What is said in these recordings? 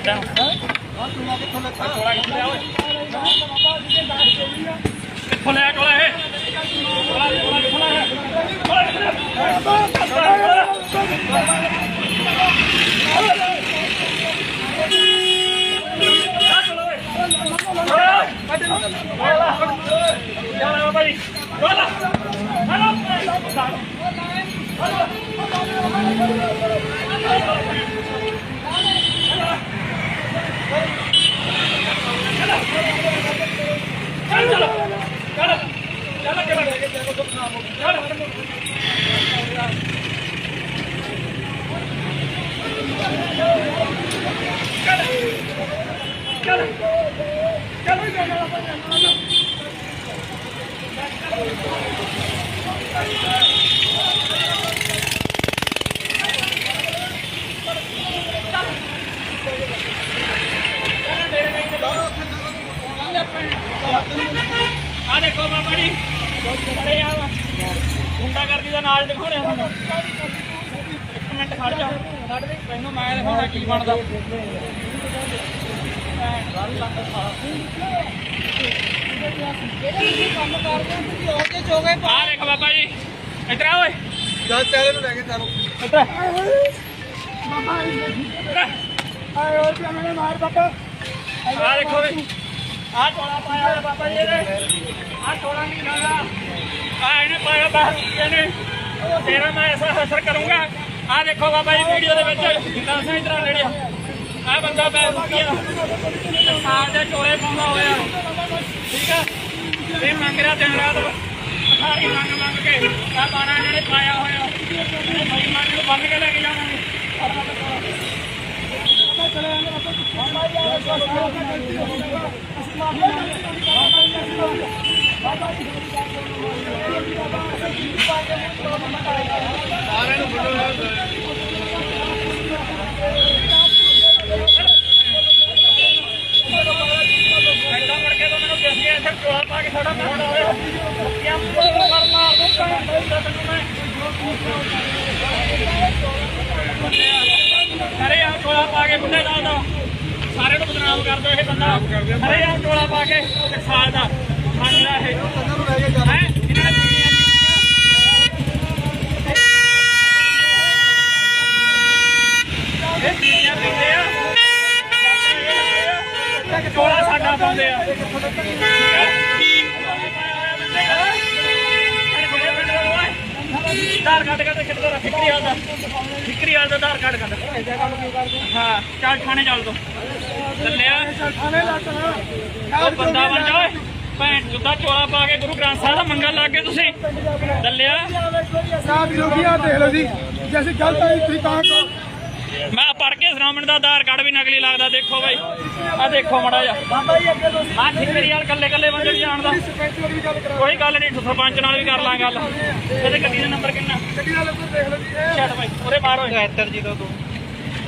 ਖਾਦਾ ਹਾਂ ਤੂੰ ਆ ਕਿੱਥੋਂ ਲੱਗਾ ਟੋਲਾ ਕਿੱਥੇ ਲਿਆ ਓਏ ਕਿੱਥੋਂ ਲਿਆ ਟੋਲਾ ਇਹ ਟੋਲਾ ਟੋਲਾ ਕਿੱਥੋਂ ਲਿਆ ਟੋਲਾ ਕਿੱਥੇ ਲਿਆ ਟੋਲਾ ਟੋਲਾ ਕਿੱਥੇ ਲਿਆ ਟੋਲਾ ਚੱਲ ਚੱਲ ਚੱਲ ਚੱਲ ਚੱਲ ਆ ਦੇਖੋ ਬਾਬਾ ਜੀ ਅਰੇ ਆ ਗੁੰਡਾ ਕਰਦੀ ਦਾ ਨਾਲ ਦਿਖਾਉਣੇ ਤੁਹਾਨੂੰ ਇੱਕ ਮਿੰਟ ਖੜ ਜਾ। ਤੈਨੂੰ ਮੈਂ ਦਿਖਾਉਣਾ ਕੀ ਬਣਦਾ? ਆ ਦੇਖ ਬਾਬਾ ਜੀ। ਇੱਧਰ ਆ ਓਏ। ਜਦ ਤੇਰੇ ਨੂੰ ਲੈ ਕੇ ਚੱਲ। ਇੱਧਰ ਆ। ਦੇਖੋ ਵੇ ਆ ਟੋਲਾ ਪਾਇਆ ਹੋਇਆ ਬਾਬਾ ਜੀ ਇਹਨੇ ਆ ਟੋਲਾ ਨਹੀਂ ਲਾਗਾ ਆ ਇਹਨੇ ਪਾਇਆ ਬਾਹਰ ਇਹਨੇ ਤੇਰਾ ਮੈਂ ਐਸਾ ਅਸਰ ਕਰੂੰਗਾ। ਆ ਦੇਖੋ ਬਾਬਾ ਜੀ ਵੀਡੀਓ ਦੇ ਵਿੱਚ। ਦੱਸਾਂ ਇਤਰਾ ਨੇੜਿਆ ਆ। ਬੰਦਾ ਬੈ ਰੁਕਿਆ ਸਾਲ ਦੇ ਟੋਲੇ ਪਾਉਂਦਾ ਹੋਇਆ। ਠੀਕ ਆ? ਇਹ ਮੰਗ ਰਿਹਾ ਦਿਨ ਰਾਤ। ਸਾਰੀ ਮੰਗ ਮੰਗ ਕੇ ਆ ਬਾਣਾ ਇਹਨਾਂ ਨੇ ਪਾਇਆ ਹੋਇਆ। ਇਹ ਭਾਈ ਮੰਗ ਨੂੰ ਬੰਨ ਕੇ ਲੈ ਕੇ ਜਾਵਾਂਗੇ। ਐਦਾਂ ਮੁੜ ਕੇ ਤਾਂ ਮੈਨੂੰ ਦਿਸ ਇੱਥੇ ਚੋਲਾ ਪਾ ਕੇ ਸਾਡਾ ਮੁੰਡਾ ਹੋਇਆ ਕੀ ਮਾਰ ਮਾਰ ਦੋ ਕਾਂ ਤੈਨੂੰ ਮੈਂ ਅਰੇ ਆ ਚੋਲਾ ਪਾ ਕੇ ਬੁੱਢੇ ਦਾ ਦਾ। ਸਾਰਿਆਂ ਨੂੰ ਬਦਨਾਮ ਕਰ ਦੋ ਇਹ ਬੰਦਾ। ਅਰੇ ਆ ਚੋਲਾ ਪਾ ਕੇ ਸਾਲ ਦਾ। ਇਹ ਤੈਨੂੰ ਨੂੰ ਲੈ ਕੇ ਚੱਲ ਹੈ ਇਹਨਾਂ ਨੇ ਪੀਣੀਆਂ ਇਹ ਪੀਣੀਆਂ ਪੀਂਦੇ ਆ ਇੱਕ ਚੋਲਾ ਸਾਡਾ ਪਾਉਂਦੇ ਆ ਆਧਾਰ ਕਾਰਡ ਕੱਢ ਕਿੱਥੇ ਦਾ ਫਿਕਰੀ ਹਾਲ ਦਾ ਫਿਕਰੀ ਹਾਲ ਦਾ ਆਧਾਰ ਕਾਰਡ ਕੱਢ ਹਾਂ ਚੱਲ ਥਾਣੇ ਚੱਲ ਤੂੰ ਚੱਲਿਆ ਥਾਣੇ ਲੱਗ ਉਹ ਬੰਦਾ ਬਣ ਜਾ ਓਏ ਭੈਣ ਚੁੱਦਾ ਚੋਲਾ ਪਾ ਕੇ ਗੁਰੂ ਗ੍ਰੰਥ ਸਾਹਿਬ ਦਾ ਮੰਗਣ ਲੱਗ ਗਏ ਤੁਸੀਂ ਚੱਲਿਆ ਸਾਹਿਬ ਲੋਕੀ ਆ ਦੇਖ ਲਓ ਜੀ। ਜੇ ਅਸੀਂ ਗਲਤ ਆ ਤੁਸੀਂ ਤਾਂ ਮੈਂ ਪੜ ਕੇ ਸੁਣਾਉਣ ਦਾ ਆਧਾਰ ਕਾਰਡ ਵੀ ਨਕਲੀ ਲੱਗਦਾ ਦੇਖੋ ਬਾਈ। ਆ ਦੇਖੋ ਮੜਾ ਜਾ ਬਾਬਾ ਜੀ ਅੱਗੇ ਤੋਂ ਆ ਠਿਕਰੀ ਵਾਲ ਕੱਲੇ ਕੱਲੇ ਬੰਦੇ ਨਹੀਂ ਜਾਣਦਾ। ਕੋਈ ਗੱਲ ਨਹੀਂ ਸਰਪੰਚ ਨਾਲ ਵੀ ਕਰ ਲਾਂ ਗੱਲ। ਇਹਦੇ ਗੱਡੀ ਦਾ ਨੰਬਰ ਕਿੰਨਾ? ਗੱਡੀ ਦਾ ਨੰਬਰ ਦੇਖ ਲਓ ਜੀ ਇਹ ਛੱਡ ਬਾਈ ਉਰੇ ਬਾਹਰ ਹੋਏ। 73 ਜੀ ਤੋਂ ਤੂੰ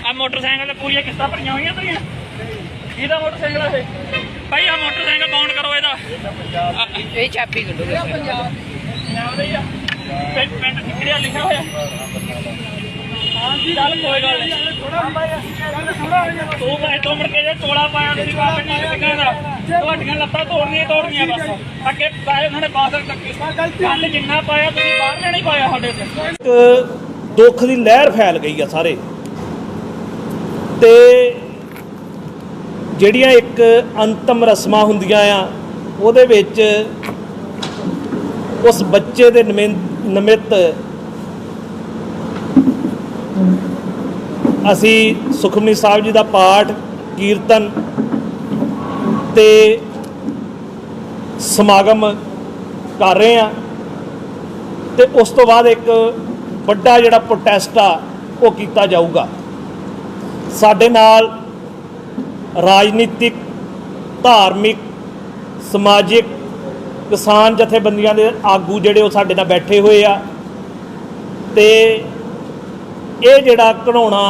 ਆ ਮੋਟਰਸਾਈਕਲ ਤੇ ਪੂਰੀਆਂ ਕਿਸ਼ਤਾਂ ਭਰੀਆਂ ਹੋਈਆਂ ਤੇਰੀਆਂ? ਇਹਦਾ ਮੋਟਰਸਾਈਕਲ ਇਹ? ਭਾਈ ਆ ਮੋਟਰਸਾਈਕਲ ਕਰੋ ਇਹਦਾ। ਇਹ ਚਾਬੀ ਕੱਢੋ ਪੰਜਾਬ ਦੇ ਹੀ ਆ ਪਿੰਡ ਪਿੰਡ ਠਿਕਰੀਆ ਲਿਖਿਆ ਹੋਇਆ। ਹਾਂਜੀ ਚੱਲ ਕੋਈ ਗੱਲ ਨਹੀਂ। ਥੋੜਾ ਬਾਈ ਗੱਲ ਥੋੜਾ ਹੋ ਗਿਆ ਤੂੰ ਮੈਂ ਤੋਂ ਮੁੜ ਕੇ ਜੇ ਚੋਲਾ ਪਾਇਆ ਤੁਸੀਂ ਬਾਬੇ ਨੇ ਲਿਖਿਆ ਦਾ ਤੁਹਾਡੀਆਂ ਲੱਤਾਂ ਤੋੜਨੀਆਂ ਹੀ ਤੋੜਨੀਆਂ ਬਸ। ਅੱਗੇ ਪਾਏ ਉਹਨਾਂ ਨੇ ਬਾਸਰ ਤੱਕੇ ਕੱਲ ਜਿੰਨਾ ਪਾਇਆ ਤੁਸੀਂ ਬਾਹਰ ਨੇ ਨਹੀਂ ਪਾਇਆ ਸਾਡੇ ਤੇ। ਦੁੱਖ ਦੀ ਲਹਿਰ ਫੈਲ ਗਈ ਆ ਸਾਰੇ। ਤੇ ਜਿਹੜੀਆਂ ਇੱਕ ਅੰਤਮ ਰਸਮਾਂ ਹੁੰਦੀਆਂ ਆ, ਉਹਦੇ ਵਿੱਚ ਉਸ ਬੱਚੇ ਦੇ ਨਿਮਿੰ- ਨਿਮਿਤ ਅਸੀਂ ਸੁਖਮਨੀ ਸਾਹਿਬ ਜੀ ਦਾ ਪਾਠ, ਕੀਰਤਨ ਤੇ ਸਮਾਗਮ ਕਰ ਰਹੇ ਆ। ਤੇ ਉਸ ਤੋਂ ਬਾਅਦ ਇੱਕ ਵੱਡਾ ਜਿਹੜਾ ਪ੍ਰੋਟੈਸਟ ਆ, ਉਹ ਕੀਤਾ ਜਾਊਗਾ। ਸਾਡੇ ਨਾਲ ਰਾਜਨੀਤਿਕ, ਧਾਰਮਿਕ, ਸਮਾਜਿਕ ਕਿਸਾਨ ਜਥੇਬੰਦੀਆਂ ਦੇ ਆਗੂ ਜਿਹੜੇ ਉਹ ਸਾਡੇ ਨਾਲ ਬੈਠੇ ਹੋਏ ਆ। ਤੇ ਇਹ ਜਿਹੜਾ ਘੜਾਉਣਾ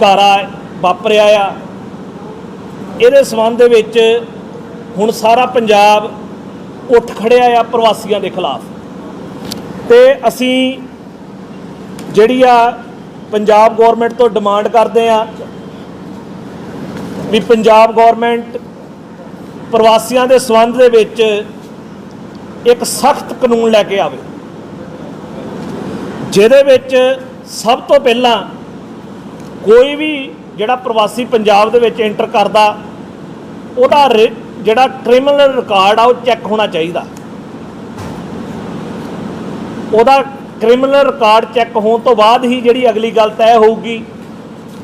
ਕਾਰਾ ਵਾਪਰਿਆ ਆ, ਇਹਦੇ ਸੰਬੰਧ ਦੇ ਵਿੱਚ ਹੁਣ ਸਾਰਾ ਪੰਜਾਬ ਉੱਠ ਖੜਿਆ ਆ ਪ੍ਰਵਾਸੀਆਂ ਦੇ ਖਿਲਾਫ। ਤੇ ਅਸੀਂ ਜਿਹੜੀ ਆ ਪੰਜਾਬ ਗਵਰਨਮੈਂਟ ਤੋਂ ਡਿਮਾਂਡ ਕਰਦੇ ਆ ਵੀ ਪੰਜਾਬ ਗਵਰਨਮੈਂਟ ਪ੍ਰਵਾਸੀਆਂ ਦੇ ਸੰਬੰਧ ਦੇ ਵਿੱਚ ਇੱਕ ਸਖਤ ਕਾਨੂੰਨ ਲੈ ਕੇ ਆਵੇ, ਜਿਹਦੇ ਵਿੱਚ ਸਭ ਤੋਂ ਪਹਿਲਾਂ ਕੋਈ ਵੀ ਜਿਹੜਾ ਪ੍ਰਵਾਸੀ ਪੰਜਾਬ ਦੇ ਵਿੱਚ ਐਂਟਰ ਕਰਦਾ, ਉਹਦਾ ਰਿ- ਜਿਹੜਾ ਕ੍ਰਿਮੀਨਲ ਰਿਕਾਰਡ ਆ, ਉਹ ਚੈੱਕ ਹੋਣਾ ਚਾਹੀਦਾ। ਉਹਦਾ ਕ੍ਰਿਮੀਨਲ ਰਿਕਾਰਡ ਚੈੱਕ ਹੋਣ ਤੋਂ ਬਾਅਦ ਹੀ ਜਿਹੜੀ ਅਗਲੀ ਗੱਲ ਤੈਅ ਹੋਊਗੀ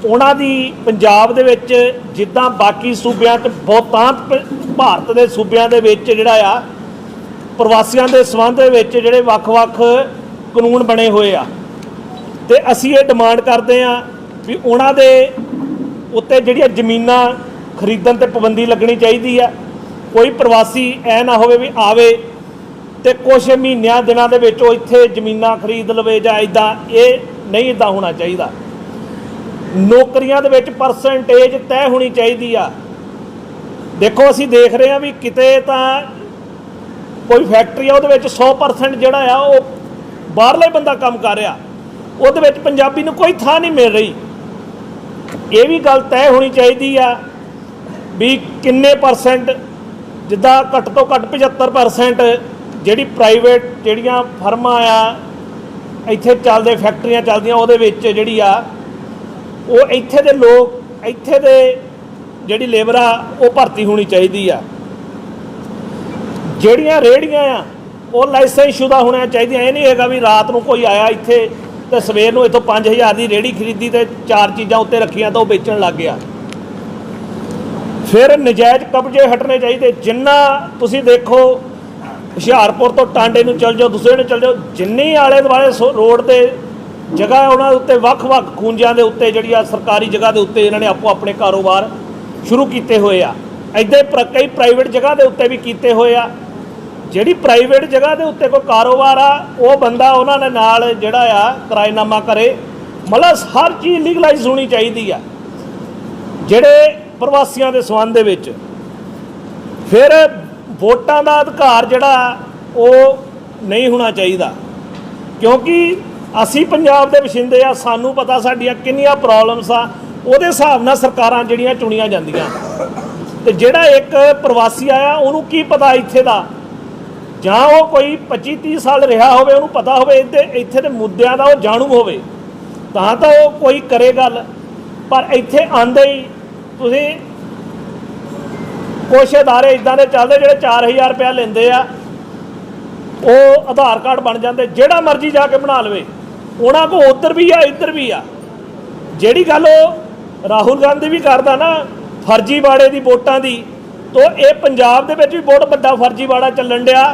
ਉਹਨਾਂ ਦੀ ਪੰਜਾਬ ਦੇ ਵਿੱਚ ਜਿੱਦਾਂ ਬਾਕੀ ਸੂਬਿਆਂ 'ਚ ਬਹੁਤਾਂ ਪ- ਭਾਰਤ ਦੇ ਸੂਬਿਆਂ ਦੇ ਵਿੱਚ ਜਿਹੜਾ ਆ, ਪ੍ਰਵਾਸੀਆਂ ਦੇ ਸੰਬੰਧ ਦੇ ਵਿੱਚ ਜਿਹੜੇ ਵੱਖ-ਵੱਖ ਕਾਨੂੰਨ ਬਣੇ ਹੋਏ ਆ। ਤੇ ਅਸੀਂ ਇਹ ਡਿਮਾਂਡ ਕਰਦੇ ਆ ਵੀ ਉਹਨਾਂ ਦੇ ਉੱਤੇ ਜਿਹੜੀਆਂ ਜ਼ਮੀਨਾਂ ਖਰੀਦਣ ਤੇ ਪਾਬੰਦੀ ਲੱਗਣੀ ਚਾਹੀਦੀ ਆ। ਕੋਈ ਪ੍ਰਵਾਸੀ ਐ ਨਾ ਹੋਵੇ ਵੀ ਆਵੇ ਤੇ ਕੁਝ ਮਹੀਨਿਆਂ, ਦਿਨਾਂ ਦੇ ਵਿੱਚ ਉਹ ਇੱਥੇ ਜ਼ਮੀਨਾਂ ਖਰੀਦ ਲਵੇ ਜਾਂ ਇਦਾਂ ਇਹ ਨਹੀਂ ਇਦਾਂ ਹੋਣਾ ਚਾਹੀਦਾ। ਨੌਕਰੀਆਂ ਦੇ ਵਿੱਚ ਪਰਸੈਂਟੇਜ ਤੈਅ ਹੋਣੀ ਚਾਹੀਦੀ ਆ। ਦੇਖੋ, ਅਸੀਂ ਦੇਖ ਰਹੇ ਹਾਂ ਵੀ ਕਿਤੇ ਤਾਂ ਕੋਈ ਫੈਕਟਰੀ ਆ, ਉਹਦੇ ਵਿੱਚ 100% ਜਿਹੜਾ ਆ, ਉਹ ਬਾਹਰਲਾ ਹੀ ਬੰਦਾ ਕੰਮ ਕਰ ਰਿਹਾ। ਉਹਦੇ ਵਿੱਚ ਪੰਜਾਬੀ ਨੂੰ ਕੋਈ ਥਾਂ ਨਹੀਂ ਮਿਲ ਰਹੀ। ਇਹ ਵੀ ਗੱਲ ਤੈਅ ਹੋਣੀ ਚਾਹੀਦੀ ਆ ਵੀ ਕਿੰਨੇ ਪਰਸੈਂਟ ਜਿੱਦਾਂ ਘੱਟ ਤੋਂ ਘੱਟ 75% ਜਿਹੜੀ ਪ੍ਰਾਈਵੇਟ ਜਿਹੜੀਆਂ ਫਰਮਾਂ ਆ, ਇੱਥੇ ਚੱਲਦੇ ਫੈਕਟਰੀਆਂ ਚੱਲਦੀਆਂ, ਉਹਦੇ ਵਿੱਚ ਜਿਹੜੀ ਆ ਉਹ ਇੱਥੇ ਦੇ ਲੋਕ, ਇੱਥੇ ਦੇ ਜਿਹੜੀ ਲੇਬਰ ਆ, ਉਹ ਭਰਤੀ ਹੋਣੀ ਚਾਹੀਦੀ ਆ। ਜਿਹੜੀਆਂ ਰੇੜੀਆਂ ਆ, ਉਹ ਲਾਇਸੈਂਸ ਸ਼ੁਦਾ ਹੋਣੀਆਂ ਚਾਹੀਦੀਆਂ। ਇਹ ਨਹੀਂ ਹੈਗਾ ਵੀ ਰਾਤ ਨੂੰ ਕੋਈ ਆਇਆ ਇੱਥੇ ਤੇ ਸਵੇਰ ਨੂੰ ਇੱਥੋਂ 5000 ਦੀ ਰੇੜੀ ਖਰੀਦੀ ਤੇ ਚਾਰ ਚੀਜ਼ਾਂ ਉੱਤੇ ਰੱਖੀਆਂ ਤਾਂ ਉਹ ਵੇਚਣ ਲੱਗ ਗਿਆ। ਫਿਰ ਨਜਾਇਜ਼ ਕਬਜ਼ੇ ਹਟਣੇ ਚਾਹੀਦੇ। ਜਿੰਨਾ ਤੁਸੀਂ ਦੇਖੋ, ਹੁਸ਼ਿਆਰਪੁਰ ਤੋਂ ਟਾਂਡੇ ਨੂੰ ਚੱਲ ਜਾਓ, ਦੂਸਰੇ ਨੂੰ ਚੱਲ ਜਾਓ, ਜਿੰਨੀ ਆਲੇ ਦੁਆਲੇ ਸੋ- ਰੋਡ ਤੇ ਜਗ੍ਹਾ ਉਹਨਾਂ ਦੇ ਉੱਤੇ, ਵੱਖ-ਵੱਖ ਖੂੰਜਿਆਂ ਦੇ ਉੱਤੇ, ਜਿਹੜੀ ਆ ਸਰਕਾਰੀ ਜਗ੍ਹਾ ਦੇ ਉੱਤੇ ਇਹਨਾਂ ਨੇ ਆਪੋ ਆਪਣੇ ਕਾਰੋਬਾਰ ਸ਼ੁਰੂ ਕੀਤੇ ਹੋਏ ਆ। ਐਦਾਂ ਕਈ ਪ੍ਰਾਈਵੇਟ ਜਗ੍ਹਾ ਦੇ ਉੱਤੇ ਵੀ ਕੀਤੇ ਹੋਏ ਆ। ਜਿਹੜੀ ਪ੍ਰਾਈਵੇਟ ਜਗ੍ਹਾ ਦੇ ਉੱਤੇ ਕੋਈ ਕਾਰੋਬਾਰ ਆ, ਉਹ ਬੰਦਾ ਉਹਨਾਂ ਦੇ ਨਾਲ ਜਿਹੜਾ ਆ, ਕਿਰਾਏਨਾਮਾ ਕਰੇ। ਮਤਲਬ ਹਰ ਚੀਜ਼ ਲੀਗਲਾਈਜ਼ ਹੋਣੀ ਚਾਹੀਦੀ ਆ। ਜਿਹੜੇ ਪ੍ਰਵਾਸੀਆਂ ਦੇ ਸੰਬੰਧ ਦੇ ਵਿੱਚ। ਫਿਰ ਵੋਟਾਂ ਦਾ ਅਧਿਕਾਰ ਜਿਹੜਾ, ਉਹ ਨਹੀਂ ਹੋਣਾ ਚਾਹੀਦਾ। ਕਿਉਂਕਿ ਅਸੀਂ ਪੰਜਾਬ ਦੇ ਵਸਿੰਦੇ ਆ, ਸਾਨੂੰ ਪਤਾ ਸਾਡੀਆਂ ਕਿੰਨੀਆਂ ਪ੍ਰੋਬਲਮਸ ਆ, ਉਹਦੇ ਹਿਸਾਬ ਨਾਲ ਸਰਕਾਰਾਂ ਜਿਹੜੀਆਂ ਚੁਣੀਆਂ ਜਾਂਦੀਆਂ। ਤੇ ਜਿਹੜਾ ਇੱਕ ਪ੍ਰਵਾਸੀ ਆਇਆ, ਉਹਨੂੰ ਕੀ ਪਤਾ ਇੱਥੇ ਦਾ? ਜਾਂ ਉਹ ਕੋਈ 25 30 ਸਾਲ ਰਿਹਾ ਹੋਵੇ, ਉਹਨੂੰ ਪਤਾ ਹੋਵੇ ਇੱਥੇ ਇੱਥੇ ਦੇ ਮੁੱਦਿਆਂ ਦਾ ਉਹ ਜਾਣੂ ਹੋਵੇ, ਤਾਂ ਤਾਂ ਉਹ ਕੋਈ ਕਰੇ ਗੱਲ। ਪਰ ਇੱਥੇ ਆਂਦੇ ਹੀ ਤੁਸੀਂ ਕੁਛ ਅਦਾਰੇ ਇਦਾਂ ਦੇ ਚੱਲਦੇ ਜਿਹੜੇ 4000 ਰੁਪਇਆ ਲੈਂਦੇ ਆ, ਉਹ ਆਧਾਰ ਕਾਰਡ ਬਣ ਜਾਂਦੇ, ਜਿਹੜਾ ਮਰਜ਼ੀ ਜਾ ਕੇ ਬਣਾ ਲਵੇ। ਉਹਨਾਂ ਕੋ ਉੱਧਰ ਵੀ ਆ, ਇੱਧਰ ਵੀ ਆ। ਜਿਹੜੀ ਗੱਲ ਉਹ ਰਾਹੁਲ ਗਾਂਧੀ ਵੀ ਕਰਦਾ ਨਾ, ਫਰਜ਼ੀਵਾੜੇ ਦੀ ਵੋਟਾਂ ਦੀ, ਤੋ ਇਹ ਪੰਜਾਬ ਦੇ ਵਿੱਚ ਵੀ ਬਹੁਤ ਵੱਡਾ ਫਰਜ਼ੀਵਾੜਾ ਚੱਲਣ ਡਿਆ।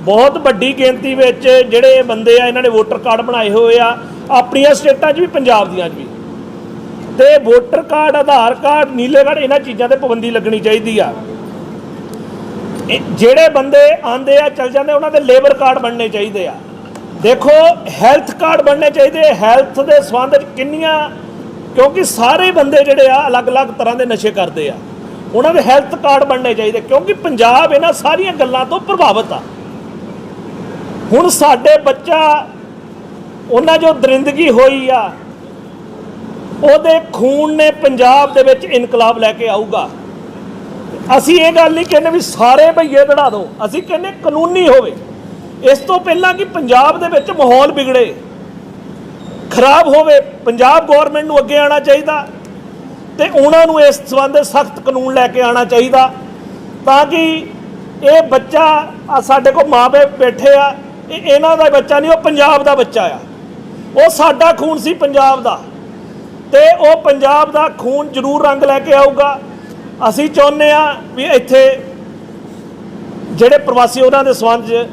ਬਹੁਤ ਵੱਡੀ ਗਿਣਤੀ ਵਿੱਚ ਜਿਹੜੇ ਬੰਦੇ ਆ, ਇਹਨਾਂ ਨੇ ਵੋਟਰ ਕਾਰਡ ਬਣਾਏ ਹੋਏ ਆ। ਆਪਣੀਆਂ ਸਟੇਟਾਂ 'ਚ ਵੀ, ਪੰਜਾਬ ਦੀਆਂ 'ਚ ਵੀ। ਤੇ ਵੋਟਰ ਕਾਰਡ, ਆਧਾਰ ਕਾਰਡ, ਨੀਲੇ ਕਾਰਡ, ਇਹਨਾਂ ਚੀਜ਼ਾਂ ਤੇ ਪਾਬੰਦੀ ਲੱਗਣੀ ਚਾਹੀਦੀ ਆ। ਜਿਹੜੇ ਬੰਦੇ ਆਂਦੇ ਆ, ਚੱਲ ਜਾਂਦੇ, ਉਹਨਾਂ ਦੇ ਲੇਬਰ ਕਾਰਡ ਬਣਨੇ ਚਾਹੀਦੇ ਆ। ਦੇਖੋ ਹੈਲਥ ਕਾਰਡ ਬਣਨੇ ਚਾਹੀਦੇ ਹੈਲਥ ਦੇ ਸੰਬੰਧ ਵਿੱਚ ਕਿੰਨੀਆਂ, ਕਿਉਂਕਿ ਸਾਰੇ ਬੰਦੇ ਜਿਹੜੇ ਆ, ਅਲੱਗ-ਅਲੱਗ ਤਰ੍ਹਾਂ ਦੇ ਨਸ਼ੇ ਕਰਦੇ ਆ। ਉਹਨਾਂ ਦੇ ਹੈਲਥ ਕਾਰਡ ਬਣਨੇ ਚਾਹੀਦੇ, ਕਿਉਂਕਿ ਪੰਜਾਬ ਇਹਨਾਂ ਸਾਰੀਆਂ ਗੱਲਾਂ ਤੋਂ ਪ੍ਰਭਾਵਿਤ ਆ। ਹੁਣ ਸਾਡੇ ਬੱਚਾ, ਉਹਨਾਂ ਜੋ ਦਰਿੰਦਗੀ ਹੋਈ ਆ, ਉਹਦੇ ਖੂਨ ਨੇ ਪੰਜਾਬ ਦੇ ਵਿੱਚ ਇਨਕਲਾਬ ਲੈ ਕੇ ਆਊਗਾ। ਅਸੀਂ ਇਹ ਗੱਲ ਨਹੀਂ ਕਹਿੰਦੇ ਵੀ ਸਾਰੇ ਭਈਏ ਦੜਾ ਦਿਓ ਅਸੀਂ ਕਹਿੰਦੇ ਕਾਨੂੰਨੀ ਹੋਵੇ। ਇਸ ਤੋਂ ਪਹਿਲਾਂ ਕਿ ਪੰਜਾਬ ਦੇ ਵਿੱਚ ਮਾਹੌਲ ਵਿਗੜੇ। ਖਰਾਬ ਹੋਵੇ, ਪੰਜਾਬ ਗਵਰਨਮੈਂਟ ਨੂੰ ਅੱਗੇ ਆਉਣਾ ਚਾਹੀਦਾ ਤੇ ਉਹਨਾਂ ਨੂੰ ਇਸ ਸੰਬੰਧ ਸਖਤ ਕਾਨੂੰਨ ਲੈ ਕੇ ਆਉਣਾ ਚਾਹੀਦਾ ਤਾਂ ਕਿ ਇਹ ਬੱਚਾ, ਆ ਸਾਡੇ ਕੋਲ ਮਾਪੇ ਬੈਠੇ ਆ, ਇਹ ਇਹਨਾਂ ਦਾ ਬੱਚਾ ਨਹੀਂ, ਉਹ ਪੰਜਾਬ ਦਾ ਬੱਚਾ ਆ। ਉਹ ਸਾਡਾ ਖੂਨ ਸੀ ਪੰਜਾਬ ਦਾ ਤੇ ਉਹ ਪੰਜਾਬ ਦਾ ਖੂਨ ਜ਼ਰੂਰ ਰੰਗ ਲੈ ਕੇ ਆਊਗਾ। ਅਸੀਂ ਚਾਹੁੰਦੇ ਆ ਵੀ ਇੱਥੇ ਜਿਹੜੇ ਪ੍ਰਵਾਸੀ ਉਹਨਾਂ ਦੇ ਸੰਬੰਧ 'ਚ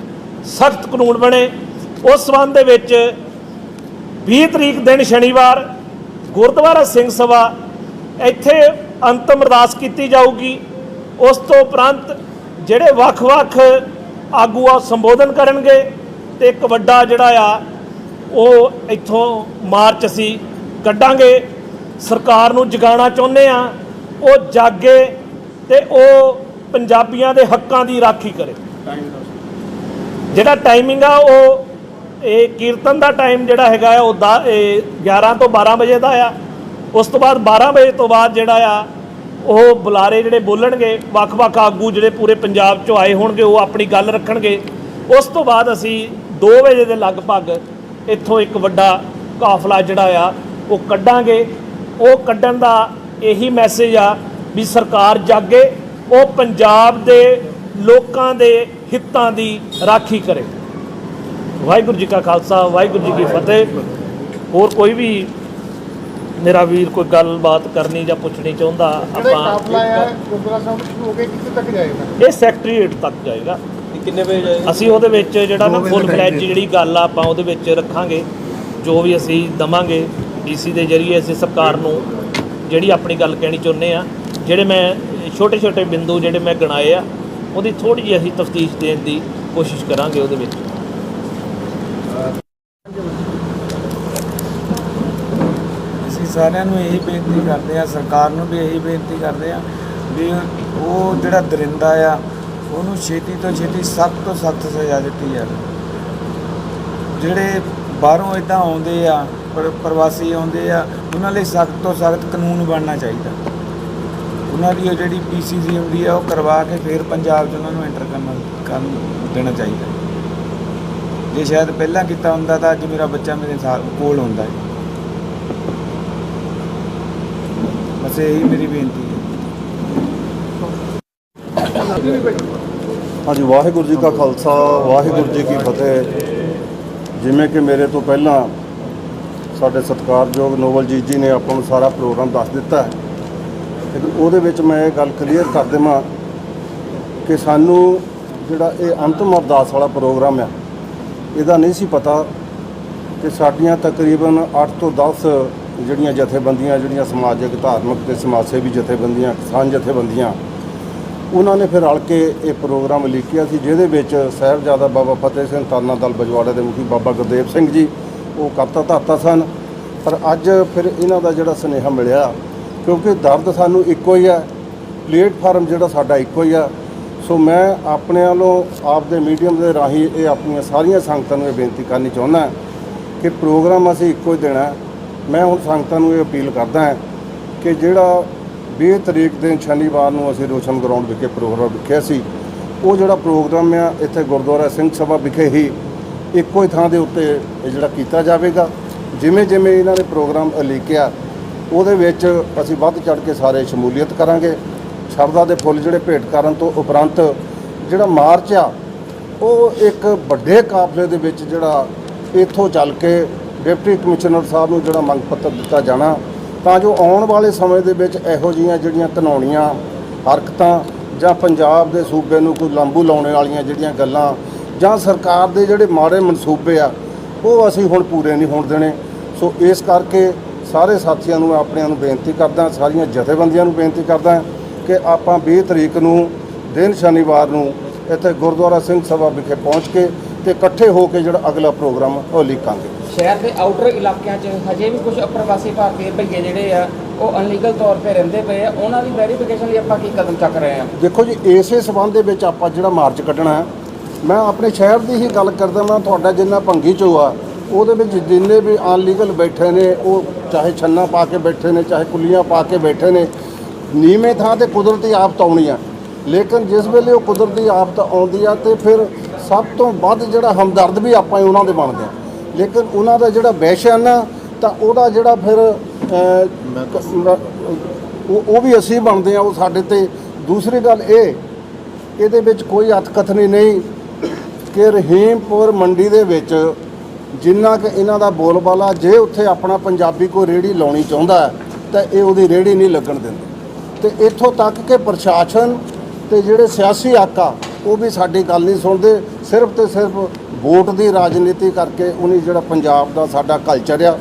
ਸਖਤ ਕਾਨੂੰਨ ਬਣੇ। ਉਸ ਸੰਬੰਧ ਦੇ ਵਿੱਚ 20 ਤਰੀਕ ਦਿਨ ਸ਼ਨੀਵਾਰ ਗੁਰਦੁਆਰਾ ਸਿੰਘ ਸਭਾ ਇੱਥੇ ਅੰਤਮ ਅਰਦਾਸ ਕੀਤੀ ਜਾਊਗੀ। ਉਸ ਤੋਂ ਉਪਰੰਤ ਜਿਹੜੇ ਵੱਖ-ਵੱਖ ਆਗੂ ਆ ਸੰਬੋਧਨ ਕਰਨਗੇ ਤੇ ਇੱਕ ਵੱਡਾ ਜਿਹੜਾ ਆ, ਉਹ ਇੱਥੋਂ ਮਾਰਚ ਅਸੀਂ ਕੱਢਾਂਗੇ। ਸਰਕਾਰ ਨੂੰ ਜਗਾਉਣਾ ਚਾਹੁੰਦੇ ਆ, ਉਹ ਜਾਗੇ ਤੇ ਉਹ ਪੰਜਾਬੀਆਂ ਦੇ ਹੱਕਾਂ ਦੀ ਰਾਖੀ ਕਰੇ। ਜਿਹੜਾ ਟਾਈਮਿੰਗ ਆ, ਉਹ ਇਹ ਕੀਰਤਨ ਦਾ ਟਾਈਮ ਜਿਹੜਾ ਹੈਗਾ ਆ, ਉਹ ਦਾ- ਇਹ 11 ਤੋਂ 12 ਵਜੇ ਦਾ ਆ। ਉਸ ਤੋਂ ਬਾਅਦ 12 ਵਜੇ ਤੋਂ ਬਾਅਦ ਜਿਹੜਾ ਆ, ਉਹ ਬੁਲਾਰੇ ਜਿਹੜੇ ਬੋਲਣਗੇ, ਵੱਖ-ਵੱਖ ਆਗੂ ਜਿਹੜੇ ਪੂਰੇ ਪੰਜਾਬ ਚੋਂ ਆਏ ਹੋਣਗੇ, ਉਹ ਆਪਣੀ ਗੱਲ ਰੱਖਣਗੇ। ਉਸ ਤੋਂ ਬਾਅਦ ਅਸੀਂ 2 ਵਜੇ ਦੇ ਲਗਭਗ ਇੱਥੋਂ ਇੱਕ ਵੱਡਾ ਕਾਫਲਾ ਜਿਹੜਾ ਆ, ਉਹ ਕੱਢਾਂਗੇ। ਉਹ ਕੱਢਣ ਦਾ ਇਹੀ ਮੈਸੇਜ ਆ ਵੀ ਸਰਕਾਰ ਜਾਗੇ। ਉਹ ਪੰਜਾਬ ਦੇ ਲੋਕਾਂ ਦੇ ਹਿੱਤਾਂ ਦੀ ਰਾਖੀ ਕਰੇ। ਵਾਹਿਗੁਰੂ ਜੀ ਕਾ ਖਾਲਸਾ ਵਾਹਿਗੁਰੂ ਜੀ ਕੀ ਫਤਿਹ। ਹੋਰ ਕੋਈ ਵੀ ਮੇਰਾ ਵੀਰ ਕੋਈ ਗੱਲਬਾਤ ਕਰਨੀ ਜਾਂ ਪੁੱਛਣੀ ਚਾਹੁੰਦਾ ਆਪਾਂ ਇਹ ਸੈਕਟਰੀਏਟ ਤੱਕ ਜਾਏਗਾ। ਕਿੰਨੇ ਵਜੇ ਜਾਏਗਾ? ਅਸੀਂ ਉਹਦੇ ਵਿੱਚ ਜਿਹੜਾ ਨਾ ਫੁੱਲ ਫਲੈਜ ਜਿਹੜੀ ਗੱਲ ਆ ਆਪਾਂ ਉਹਦੇ ਵਿੱਚ ਰੱਖਾਂਗੇ। ਜੋ ਵੀ ਅਸੀਂ ਦਵਾਂਗੇ ਡੀਸੀ ਦੇ ਜਰੀਏ ਅਸੀਂ ਸਰਕਾਰ ਨੂੰ ਜਿਹੜੀ ਆਪਣੀ ਗੱਲ ਕਹਿਣੀ ਚਾਹੁੰਦੇ ਆ। ਜਿਹੜੇ ਮੈਂ ਛੋਟੇ ਛੋਟੇ ਬਿੰਦੂ ਜਿਹੜੇ ਮੈਂ ਗਿਣਾਏ ਆ ਉਹਦੀ ਥੋੜੀ ਜਿਹੀ ਅਸੀਂ ਤਫਤੀਸ਼ ਦੇਣ ਦੀ ਕੋਸ਼ਿਸ਼ ਕਰਾਂਗੇ ਉਹਦੇ ਵਿੱਚ। ਅਸੀਂ ਸਾਰਿਆਂ ਨੂੰ ਇਹੀ ਬੇਨਤੀ ਕਰਦੇ ਆ ਸਰਕਾਰ ਨੂੰ ਵੀ ਇਹੀ ਬੇਨਤੀ ਕਰਦੇ ਆ ਵੀ ਉਹ ਜਿਹੜਾ ਦਰਿੰਦਾ ਆ, ਉਹਨੂੰ ਛੇਤੀ ਤੋਂ ਛੇਤੀ ਸਖਤ ਤੋਂ ਸਖਤ ਸਜ਼ਾ ਦਿੱਤੀ ਜਾਵੇ। ਜਿਹੜੇ ਬਾਹਰੋਂ ਇਦਾਂ ਆਉਂਦੇ ਆ ਪਰ- ਪ੍ਰਵਾਸੀ ਆਉਂਦੇ ਆ, ਉਹਨਾਂ ਲਈ ਸਖਤ ਤੋਂ ਸਖਤ ਕਾਨੂੰਨ ਬਣਨਾ ਚਾਹੀਦਾ। ਉਹਨਾਂ ਦੀ ਉਹ ਜਿਹੜੀ ਪੀਸੀਸੀ ਹੁੰਦੀ ਆ, ਉਹ ਕਰਵਾ ਕੇ ਫਿਰ ਪੰਜਾਬ 'ਚ ਉਹਨਾਂ ਨੂੰ ਐਂਟਰ ਕਰਨਾ ਕਰਨ ਦੇਣਾ ਚਾਹੀਦਾ। ਜੇ ਸ਼ਾਇਦ ਪਹਿਲਾਂ ਕੀਤਾ ਹੁੰਦਾ ਤਾਂ ਅੱਜ ਮੇਰਾ ਬੱਚਾ ਮੇਰੇ ਸਾਥ ਕੋਲ ਹੁੰਦਾ ਹੈ। ਬਸ ਇਹੀ ਮੇਰੀ ਬੇਨਤੀ ਹੈ। ਹਾਂਜੀ, ਵਾਹਿਗੁਰੂ ਜੀ ਕਾ ਖਾਲਸਾ, ਵਾਹਿਗੁਰੂ ਜੀ ਕੀ ਫਤਿਹ। ਜਿਵੇਂ ਕਿ ਮੇਰੇ ਤੋਂ ਪਹਿਲਾਂ ਸਾਡੇ ਸਤਿਕਾਰਯੋਗ ਨੋਵਲਜੀਤ ਜੀ ਨੇ ਆਪਾਂ ਨੂੰ ਸਾਰਾ ਪ੍ਰੋਗਰਾਮ ਦੱਸ ਦਿੱਤਾ ਹੈ। ਲੇਕਿਨ ਉਹਦੇ ਵਿੱਚ ਮੈਂ ਇਹ ਗੱਲ ਕਲੀਅਰ ਕਰ ਦੇਵਾਂ ਕਿ ਸਾਨੂੰ ਜਿਹੜਾ ਇਹ ਅੰਤਮ ਅਰਦਾਸ ਵਾਲਾ ਪ੍ਰੋਗਰਾਮ ਆ, ਇਹਦਾ ਨਹੀਂ ਸੀ ਪਤਾ ਕਿ ਸਾਡੀਆਂ ਤਕਰੀਬਨ 8 ਤੋਂ 10 ਜਿਹੜੀਆਂ ਜਥੇਬੰਦੀਆਂ, ਜਿਹੜੀਆਂ ਸਮਾਜਿਕ, ਧਾਰਮਿਕ ਤੇ ਸਮਾਜ ਸੇਵੀ ਜਥੇਬੰਦੀਆਂ, ਕਿਸਾਨ ਜਥੇਬੰਦੀਆਂ, ਉਹਨਾਂ ਨੇ ਫਿਰ ਰਲ ਕੇ ਇਹ ਪ੍ਰੋਗਰਾਮ ਲਿਖਿਆ ਸੀ, ਜਿਹਦੇ ਵਿੱਚ ਸਾਹਿਬਜ਼ਾਦਾ ਬਾਬਾ ਫਤਿਹ ਸਿੰਘ ਤਾਨਾ ਦਲ ਬਜਵਾੜਾ ਦੇ ਮੁਖੀ ਬਾਬਾ ਗੁਰਦੇਵ ਸਿੰਘ ਜੀ, ਉਹ ਕਰਤਾ ਧਰਤਾ ਸਨ। ਪਰ ਅੱਜ ਫਿਰ ਇਹਨਾਂ ਦਾ ਜਿਹੜਾ ਸੁਨੇਹਾ ਮਿਲਿਆ ਕਿਉਂਕਿ ਦਰਦ ਸਾਨੂੰ ਇੱਕੋ ਹੀ ਹੈ ਪਲੇਟਫਾਰਮ ਜਿਹੜਾ ਸਾਡਾ ਇੱਕੋ ਹੀ ਆ। ਸੋ ਮੈਂ ਆਪਣੇ ਵੱਲੋਂ ਆਪਦੇ ਮੀਡੀਅਮ ਦੇ ਰਾਹੀਂ ਇਹ ਆਪਣੀਆਂ ਸਾਰੀਆਂ ਸੰਗਤਾਂ ਨੂੰ ਇਹ ਬੇਨਤੀ ਕਰਨੀ ਚਾਹੁੰਦਾ ਕਿ ਪ੍ਰੋਗਰਾਮ ਅਸੀਂ ਇੱਕੋ ਹੀ ਦੇਣਾ ਮੈਂ ਹੁਣ ਸੰਗਤਾਂ ਨੂੰ ਇਹ ਅਪੀਲ ਕਰਦਾ ਹਾਂ ਕਿ ਜਿਹੜਾ 20 ਤਰੀਕ ਦੇ ਸ਼ਨੀਵਾਰ ਨੂੰ ਅਸੀਂ ਰੋਸ਼ਨ ਗਰਾਊਂਡ ਵਿਖੇ ਪ੍ਰੋਗਰਾਮ ਰੱਖਿਆ ਸੀ, ਉਹ ਜਿਹੜਾ ਪ੍ਰੋਗਰਾਮ ਆ, ਇੱਥੇ ਗੁਰਦੁਆਰਾ ਸਿੰਘ ਸਭਾ ਵਿਖੇ ਹੀ ਇੱਕੋ ਹੀ ਥਾਂ ਦੇ ਉੱਤੇ ਇਹ ਜਿਹੜਾ ਕੀਤਾ ਜਾਵੇਗਾ। ਜਿਵੇਂ ਜਿਵੇਂ ਇਹਨਾਂ ਨੇ ਪ੍ਰੋਗਰਾਮ ਲਿਖਿਆ ਉਹਦੇ ਵਿੱਚ ਅਸੀਂ ਵੱਧ ਚੜ ਕੇ ਸਾਰੇ ਸ਼ਮੂਲੀਅਤ ਕਰਾਂਗੇ। ਸ਼ਰਧਾ ਦੇ ਫੁੱਲ ਜਿਹੜੇ ਭੇਟ ਕਰਨ ਤੋਂ ਉਪਰੰਤ ਜਿਹੜਾ ਮਾਰਚ ਆ, ਉਹ ਇੱਕ ਵੱਡੇ ਕਾਫਲੇ ਦੇ ਵਿੱਚ ਜਿਹੜਾ ਇੱਥੋਂ ਚੱਲ ਕੇ ਡਿਪਟੀ ਕਮਿਸ਼ਨਰ ਸਾਹਿਬ ਨੂੰ ਜਿਹੜਾ ਮੰਗ ਪੱਤਰ ਦਿੱਤਾ ਜਾਣਾ, ਤਾਂ ਜੋ ਆਉਣ ਵਾਲੇ ਸਮੇਂ ਦੇ ਵਿੱਚ ਇਹੋ ਜਿਹੀਆਂ ਜਿਹੜੀਆਂ ਘਿਨਾਉਣੀਆਂ ਹਰਕਤਾਂ ਜਾਂ ਪੰਜਾਬ ਦੇ ਸੂਬੇ ਨੂੰ ਕੋਈ ਲਾਂਬੂ ਲਾਉਣੇ ਵਾਲੀਆਂ ਜਿਹੜੀਆਂ ਗੱਲਾਂ ਜਾਂ ਸਰਕਾਰ ਦੇ ਜਿਹੜੇ ਮਾੜੇ ਮਨਸੂਬੇ ਆ, ਉਹ ਅਸੀਂ ਹੁਣ ਪੂਰੇ ਨਹੀਂ ਹੋਣ ਦੇਣੇ। ਸੋ ਇਸ ਕਰਕੇ ਸਾਰੇ ਸਾਥੀਆਂ ਨੂੰ ਆਪਣਿਆਂ ਨੂੰ ਬੇਨਤੀ ਕਰਦਾ ਸਾਰੀਆਂ ਜਥੇਬੰਦੀਆਂ ਨੂੰ ਬੇਨਤੀ ਕਰਦਾ ਕਿ ਆਪਾਂ 20 ਤਰੀਕ ਨੂੰ ਦਿਨ ਸ਼ਨੀਵਾਰ ਨੂੰ ਇੱਥੇ ਗੁਰਦੁਆਰਾ ਸਿੰਘ ਸਭਾ ਵਿਖੇ ਪਹੁੰਚ ਕੇ ਤੇ ਇਕੱਠੇ ਹੋ ਕੇ ਜਿਹੜਾ ਅਗਲਾ ਪ੍ਰੋਗਰਾਮ ਉਹ ਲਿਖਾਂਗੇ ਸ਼ਹਿਰ ਦੇ ਆਊਟਰ ਇਲਾਕਿਆਂ 'ਚ ਹਜੇ ਵੀ ਕੁਝ ਅਪਰਵਾਸੀ ਭਾਰਤੀ ਭਈਏ ਜਿਹੜੇ ਆ ਉਹ ਅਨਲੀਗਲ ਤੌਰ ਤੇ ਰਹਿੰਦੇ ਪਏ ਆ। ਉਹਨਾਂ ਦੀ ਵੈਰੀਫਿਕੇਸ਼ਨ ਲਈ ਆਪਾਂ ਕੀ ਕਦਮ ਚੱਕ ਰਹੇ ਆ? ਦੇਖੋ ਜੀ ਇਸੇ ਸਬੰਧ ਦੇ ਵਿੱਚ ਆਪਾਂ ਜਿਹੜਾ ਮਾਰਚ ਕੱਢਣਾ ਹੈ ਮੈਂ ਆਪਣੇ ਸ਼ਹਿਰ ਦੀ ਹੀ ਗੱਲ ਕਰਦਾ ਮੈਂ ਤੁਹਾਡਾ ਜਿੰਨਾ ਭੰਗੀ ਚੋ ਆ ਉਹਦੇ ਵਿੱਚ ਜਿੰਨੇ ਵੀ ਅਨਲੀਗਲ ਬੈਠੇ ਨੇ ਉਹ ਚਾਹੇ ਛੰਨਾ ਪਾ ਕੇ ਬੈਠੇ ਨੇ ਚਾਹੇ ਕੁੱਲੀਆਂ ਪਾ ਕੇ ਬੈਠੇ ਨੇ ਨੀਵੇਂ ਥਾਂ ਤੇ ਕੁਦਰਤੀ ਆਫਤ ਆਉਣੀ ਆ। ਲੇਕਿਨ ਜਿਸ ਵੇਲੇ ਉਹ ਕੁਦਰਤੀ ਆਫਤ ਆਉਂਦੀ ਆ ਤੇ ਫਿਰ ਸਭ ਤੋਂ ਵੱਧ ਜਿਹੜਾ ਹਮਦਰਦ ਵੀ ਆਪਾਂ ਹੀ ਉਹਨਾਂ ਦੇ ਬਣਦੇ ਆ। ਲੇਕਿਨ ਉਹਨਾਂ ਦਾ ਜਿਹੜਾ ਵੈਸ਼ਨ ਨਾ ਤਾਂ ਉਹਦਾ ਜਿਹੜਾ ਫਿਰ ਉਹ ਵੀ ਅਸੀਂ ਬਣਦੇ ਆ ਉਹ ਸਾਡੇ ਤੇ। ਦੂਸਰੀ ਗੱਲ ਇਹ ਇਹਦੇ ਵਿੱਚ ਕੋਈ ਅਤਕਥਨੀ ਨਹੀਂ ਕਿ ਰਹੀਮਪੁਰ ਮੰਡੀ ਦੇ ਵਿੱਚ ਜਿੰਨਾ ਕਿ ਇਹਨਾਂ ਦਾ ਬੋਲਬਾਲਾ, ਜੇ ਉੱਥੇ ਆਪਣਾ ਪੰਜਾਬੀ ਕੋਈ ਰੇੜੀ ਲਾਉਣੀ ਚਾਹੁੰਦਾ ਤਾਂ ਇਹ ਉਹਦੀ ਰੇੜੀ ਨਹੀਂ ਲੱਗਣ ਦਿੰਦੇ। ਤੇ ਇੱਥੋਂ ਤੱਕ ਕਿ ਪ੍ਰਸ਼ਾਸਨ ਤੇ ਜਿਹੜੇ ਸਿਆਸੀ ਆਕਾ, ਉਹ ਵੀ ਸਾਡੀ ਗੱਲ ਨਹੀਂ ਸੁਣਦੇ। ਸਿਰਫ ਤੇ ਸਿਰਫ ਵੋਟ ਦੀ ਰਾਜਨੀਤੀ ਕਰਕੇ ਉਹਨੇ ਜਿਹੜਾ ਪੰਜਾਬ ਦਾ ਸਾਡਾ ਕਲਚਰ ਆ,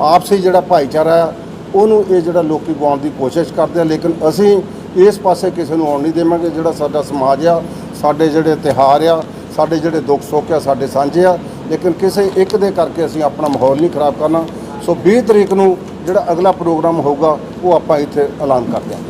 ਆਪਸੀ ਜਿਹੜਾ ਭਾਈਚਾਰਾ ਆ, ਉਹਨੂੰ ਇਹ ਜਿਹੜਾ ਲੋਕੀ ਗਵਾਉਣ ਦੀ ਕੋਸ਼ਿਸ਼ ਕਰਦੇ ਆ। ਲੇਕਿਨ ਅਸੀਂ ਇਸ ਪਾਸੇ ਕਿਸੇ ਨੂੰ ਆਉਣ ਨਹੀਂ ਦੇਵਾਂਗੇ। ਜਿਹੜਾ ਸਾਡਾ ਸਮਾਜ ਆ, ਸਾਡੇ ਜਿਹੜੇ ਤਿਉਹਾਰ ਆ, ਸਾਡੇ ਜਿਹੜੇ ਦੁੱਖ ਸੁੱਖ ਆ, ਸਾਡੇ ਸਾਂਝੇ ਆ ਲੇਕਿਨ ਕਿਸੇ ਇੱਕ ਦੇ ਕਰਕੇ ਅਸੀਂ ਆਪਣਾ ਮਾਹੌਲ ਨਹੀਂ ਖਰਾਬ ਕਰਨਾ। ਸੋ 20 ਤਰੀਕ ਨੂੰ ਜਿਹੜਾ ਅਗਲਾ ਪ੍ਰੋਗਰਾਮ ਹੋਊਗਾ, ਉਹ ਆਪਾਂ ਇੱਥੇ ਐਲਾਨ ਕਰਦੇ ਹਾਂ।